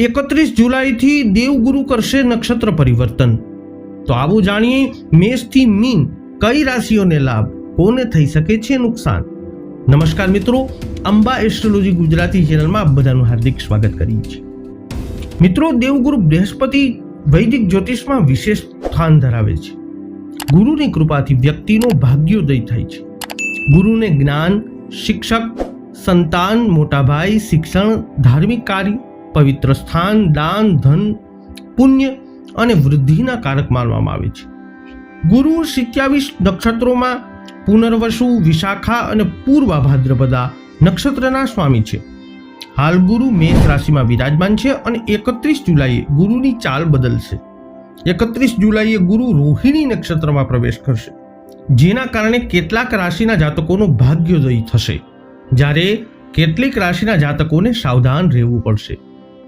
એકત્રીસ જુલાઈથી દેવગુરુ કરશે નક્ષત્ર પરિવર્તન. તો આવું જાણીએ મેષથી મીન કઈ રાશિઓને લાભ, કોને થઈ શકે છે નુકસાન? નમસ્કાર મિત્રો, અંબા એસ્ટ્રોલોજી ગુજરાતી ચેનલમાં આપ બધાનું હાર્દિક સ્વાગત કરીએ છીએ. મિત્રો, દેવગુરુ બૃહસ્પતિ વૈદિક જ્યોતિષમાં વિશેષ સ્થાન ધરાવે છે. ગુરુની કૃપાથી વ્યક્તિનો ભાગ્યોદય થાય છે. ગુરુને જ્ઞાન, શિક્ષક, સંતાન, મોટાભાઈ, શિક્ષણ, ધાર્મિક કાર્ય પવિત્ર સ્થાન, દાન, ધન, પુણ્ય અને વૃદ્ધિના કારક માનવામાં આવે છે. ગુરુ સિત્યાવીસ નક્ષત્રોમાં પુનર્વસુ, વિશાખા અને પૂર્વા ભાદ્રપદા નક્ષત્રના સ્વામી છે. હાલ ગુરુ મેષ રાશિમાં વિરાજમાન છે અને એકત્રીસ જુલાઈએ ગુરુની ચાલ બદલશે. એકત્રીસ જુલાઈએ ગુરુ રોહિણી નક્ષત્રમાં પ્રવેશ કરશે. જેના કારણે કેટલાક રાશિના જાતકોનો ભાગ્યોદય થશે. જ્યારે કેટલીક રાશિના જાતકોને સાવધાન રહેવું પડશે.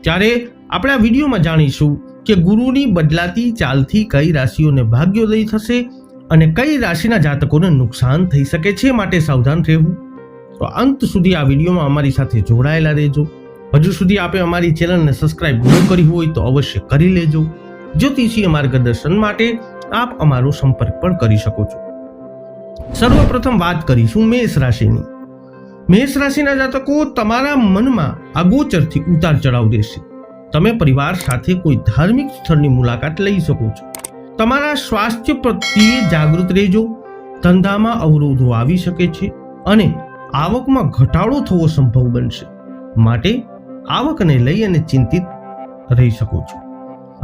ત્યારે આપણે આ વિડીયોમાં જાણીશું કે ગુરુની બદલાતી ચાલથી કઈ રાશિઓને ભાગ્યોદય થશે અને કઈ રાશિના જાતકોને નુકસાન થઈ શકે છે માટે સાવધાન રહેવું. તો અંત સુધી આ વિડીયોમાં અમારી સાથે જોડાયેલા રહેજો. હજુ સુધી આપે અમારી ચેનલને સબસ્ક્રાઇબ ન કરી હોય તો અવશ્ય કરી લેજો. જ્યોતિષીય માર્ગદર્શન માટે આપ અમારો સંપર્ક પણ કરી શકો છો. સર્વપ્રથમ વાત કરીશું મેષ રાશિની. મેષ રાશિના જાતકો તમારા મનમાં આગોચરથી ઉતાર ચઢાવ દેશે. તમે પરિવાર સાથે કોઈ ધાર્મિક સ્થળની મુલાકાત લઈ શકો છો. તમારા સ્વાસ્થ્ય પ્રત્યે જાગૃત રહેજો. ધંધામાં અવરોધો આવી શકે છે અને આવકમાં ઘટાડો થવો સંભવ બનશે. માટે આવકને લઈ અને ચિંતિત રહી શકો છો.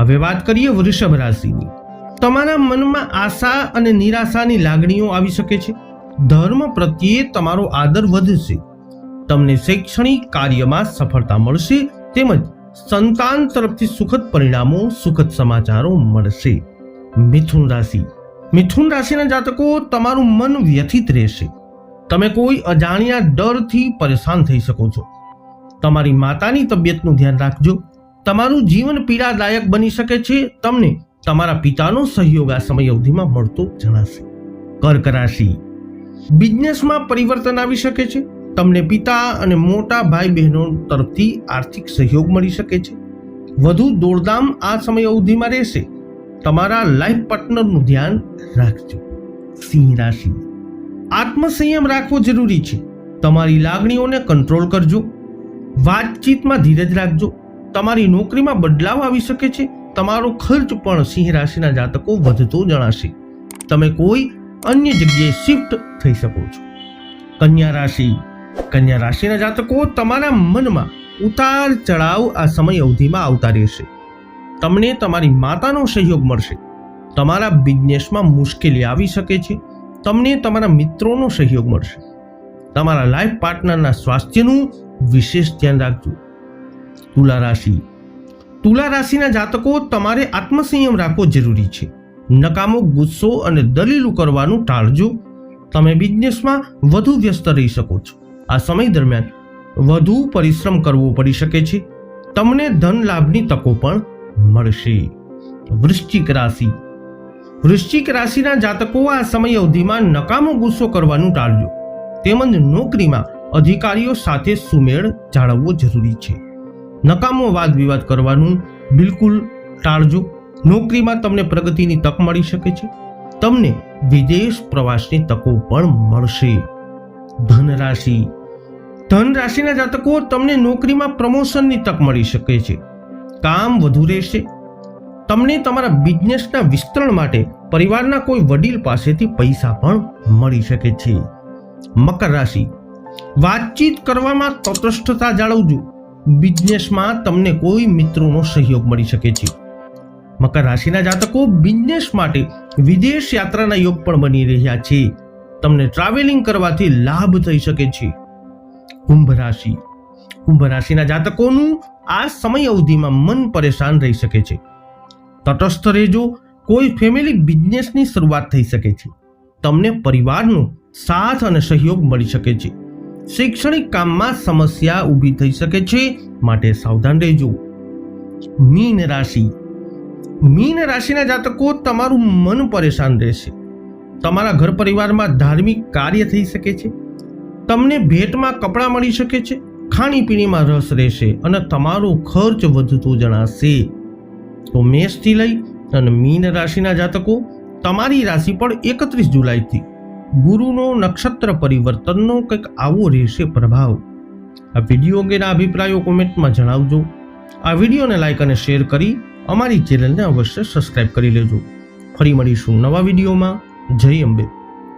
હવે વાત કરીએ વૃષભ રાશિની. તમારા મનમાં આશા અને નિરાશાની લાગણીઓ આવી શકે છે. ધર્મ પ્રત્યે તમારો આદર વધશે. તમને શૈક્ષણિક કાર્યમાં સફળતા મળશે તેમજ સંતાન તરફથી સુખદ પરિણામો, સુખદ સમાચારો મળશે. મિથુન રાશિ. મિથુન રાશિના જાતકો, તમારું મન વ્યથિત રહેશે. તમે કોઈ અજાણ્યા ડરથી પરેશાન થઈ શકો છો. તમારી માતાની તબિયતનું ધ્યાન રાખજો. તમારું જીવન પીડાદાયક બની શકે છે. તમને તમારા પિતાનો સહયોગ આ સમય અવધિમાં મળતો જણાશે. કર્ક રાશિ. બિઝનેસમાં પરિવર્તન આવી શકે છે. તમને પિતા અને મોટા ભાઈ બહેનો તરફથી આર્થિક સહયોગ મળી શકે છે. વધુ દોડધામ આ સમય અવધિમાં રહેશે. તમારા લાઈફ પાર્ટનરનું ધ્યાન રાખજો. સિંહ રાશિ. આત્મસંયમ રાખવો જરૂરી છે. તમારી લાગણીઓને કંટ્રોલ કરજો. વાતચીતમાં ધીરજ રાખજો. તમારી નોકરીમાં બદલાવ આવી શકે છે. તમારો ખર્ચ પણ સિંહ રાશિના જાતકો વધતો જણાશે. તમે કોઈ અન્ય જગ્યાએ શિફ્ટ થઈ શકો છો. કન્યા રાશિ, કન્યા રાશિના જાતકો તમારા મનમાં ઉતાર ચઢાવ આ સમય અવધિમાં આવતા રહેશે. તમને તમારી માતાનો સહયોગ મળશે. તમારા બિઝનેસમાં મુશ્કેલી આવી શકે છે. તમને તમારા મિત્રોનો સહયોગ મળશે. તમારા લાઈફ પાર્ટનરના સ્વાસ્થ્યનું વિશેષ ધ્યાન રાખજો. તુલા રાશિ, તુલા રાશિના જાતકો તમારે આત્મસંયમ રાખવો જરૂરી છે. નકામો ગુસ્સો અને દલીલો કરવાનું ટાળજો. તમે બિઝનેસમાં વધુ વ્યસ્ત રહી શકો છો. આ સમય દરમિયાન વધુ પરિશ્રમ કરવો પડી શકે છે. તમને ધન લાભની તકો પણ મળશે. વૃશ્ચિક રાશિ. વૃશ્ચિક રાશિના જાતકો આ સમય અવધિમાં નકામો ગુસ્સો કરવાનું ટાળજો. તેમજ નોકરીમાં અધિકારીઓ સાથે સુમેળ જાળવવો જરૂરી છે. નકામો વાદ વિવાદ કરવાનું બિલકુલ ટાળજો. નોકરીમાં તમને પ્રગતિની તક મળી શકે છે. તમને વિદેશ પ્રવાસની તકો પણ મળશે. ધન રાશિ ધન રાશિના જાતકો, તમને નોકરીમાં પ્રમોશનની તક મળી શકે છે. કામ વધુ રહેશે. તમને તમારા બિઝનેસના વિસ્તરણ માટે પરિવારના કોઈ વડીલ પાસેથી પૈસા પણ મળી શકે છે. મકર રાશિ. વાતચીત કરવામાં તટસ્થતા જાળવજો. બિઝનેસમાં તમને કોઈ મિત્રોનો સહયોગ મળી શકે છે. મકર રાશિના જાતકો બિઝનેસ માટે વિદેશ યાત્રાના યોગ પણ બની રહ્યા છે. તમને ટ્રાવેલિંગ કરવાથી લાભ થઈ શકે છે. કુંભ રાશિ. કુંભ રાશિના જાતકોનું આ સમય અવધિમાં મન પરેશાન રહી શકે છે. તટસ્થ રહેજો. કોઈ ફેમિલી બિઝનેસની શરૂઆત થઈ શકે છે. તમને પરિવારનો સાથ અને સહયોગ મળી શકે છે. શૈક્ષણિક કામમાં સમસ્યા ઊભી થઈ શકે છે. માટે સાવધાન રહેજો. મીન રાશિ. મીન રાશિના જાતકો તમારું મન પરેશાન રહેશે. તમારા ઘર પરિવારમાં ધાર્મિક કાર્ય થઈ શકે છે. તમને ભેટમાં કપડાં મળી શકે છે, ખાણીપીણીમાં રસ રહેશે અને તમારો ખર્ચ વધતો જણાશે. તો મેષથી લઈ અને મીન રાશિના જાતકો, તમારી રાશિ પર એકત્રીસ જુલાઈથી ગુરુનો નક્ષત્ર પરિવર્તનનો કંઈક આવો રહેશે પ્રભાવ. આ વીડિયો અંગેના અભિપ્રાયો કોમેન્ટમાં જણાવજો. આ વિડીયોને લાઈક અને શેર કરી અમારી ચેનલને અવશ્ય સબસ્ક્રાઇબ કરી લેજો. ફરી મળીશું નવા વિડીયોમાં. જય અંબે.